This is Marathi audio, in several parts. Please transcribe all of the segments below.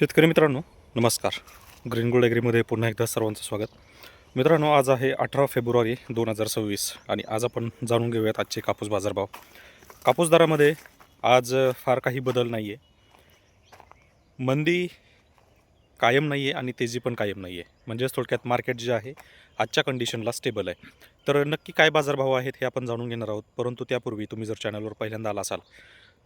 शेतकरी मित्रांनो नमस्कार. ग्रीन गोल्ड ॲग्रीमध्ये पुन्हा एकदा सर्वांचं स्वागत. मित्रांनो आज आहे अठरा फेब्रुवारी दोन हजार सव्वीस आणि आज आपण जाणून घेऊयात आजचे कापूस बाजारभाव. कापूस दरामध्ये आज फार काही बदल नाही आहे मंदी कायम नाही आहे आणि तेजी पण कायम नाही आहे म्हणजेच थोडक्यात मार्केट जे आहे आजच्या कंडिशनला स्टेबल आहे. तर नक्की काय बाजारभाव आहेत हे आपण जाणून घेणार आहोत. परंतु त्यापूर्वी तुम्ही जर चॅनलवर पहिल्यांदा आला असाल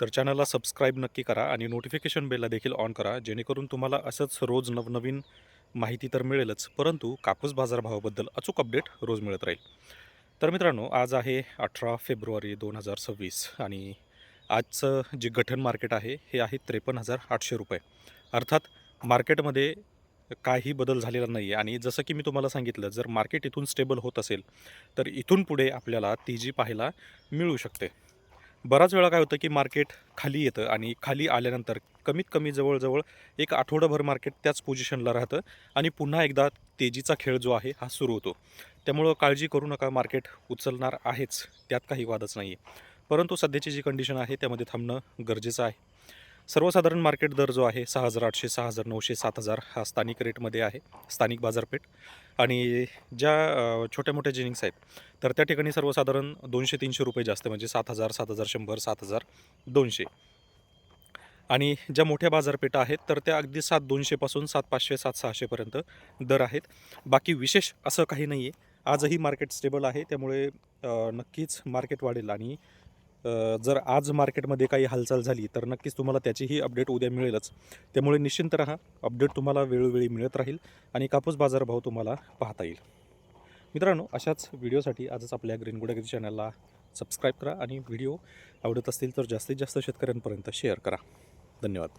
तर चॅनलला सबस्क्राईब नक्की करा आणि नोटिफिकेशन बेलला देखील ऑन करा जेणेकरून तुम्हाला असंच रोज नवनवीन माहिती तर मिळेलच परंतु कापूस बाजारभावाबद्दल अचूक अपडेट रोज मिळत राहील. तर मित्रांनो आज आहे अठरा फेब्रुवारी दोन हजार सव्वीस आणि आजचं जे गठन मार्केट आहे हे आहे त्रेपन्न हजार आठशे रुपये. अर्थात मार्केटमध्ये काही बदल झालेला नाही आहे आणि जसं की मी तुम्हाला सांगितलं जर मार्केट इथून स्टेबल होत असेल तर इथून पुढे आपल्याला तेजी पाहायला मिळू शकते. बराच वेळा काय होतं की मार्केट खाली येतं आणि खाली आल्यानंतर कमीत कमी जवळजवळ एक आठवडाभर मार्केट त्याच पोझिशनला राहतं आणि पुन्हा एकदा तेजीचा खेळ जो आहे हा सुरू होतो. त्यामुळं काळजी करू नका मार्केट उचलणार आहेच त्यात काही वादच नाही आहे परंतु सध्याची जी कंडिशन आहे त्यामध्ये थांबणं गरजेचं आहे. सर्वसाधारण मार्केट दर जो आहे सहा हजार आठशे सहा हजार नऊशे सात हजार हा स्थानिक रेटमध्ये आहे स्थानिक बाजारपेठ. आणि ज्या छोट्या मोठ्या जिनिंग्स आहेत तर त्या ठिकाणी सर्वसाधारण दोनशे तीनशे रुपये जास्त म्हणजे सात हजार सात हजार शंभर सात हजार दोनशे. आणि ज्या मोठ्या बाजारपेठा आहेत तर त्या अगदी सात दोनशेपासून सात पाचशे सात सहाशेपर्यंत दर आहेत. बाकी विशेष असं काही नाही आहे आजही मार्केट स्टेबल आहे त्यामुळे नक्कीच मार्केट वाढेल आणि जर आज मार्केटमध्ये काही हालचाल झाली तर नक्कीच तुम्हाला त्याचीही अपडेट उद्या मिळेलच. त्यामुळे निश्चिंत राहा अपडेट तुम्हाला वेळोवेळी मिळत राहील आणि कापूस बाजारभाव तुम्हाला पाहता येईल. मित्रांनो अशाच व्हिडिओसाठी आजच आपल्या ग्रीन गुडगिरी चॅनलला सबस्क्राईब करा आणि व्हिडिओ आवडत असतील तर जास्तीत जास्त शेतकऱ्यांपर्यंत शेअर करा. धन्यवाद.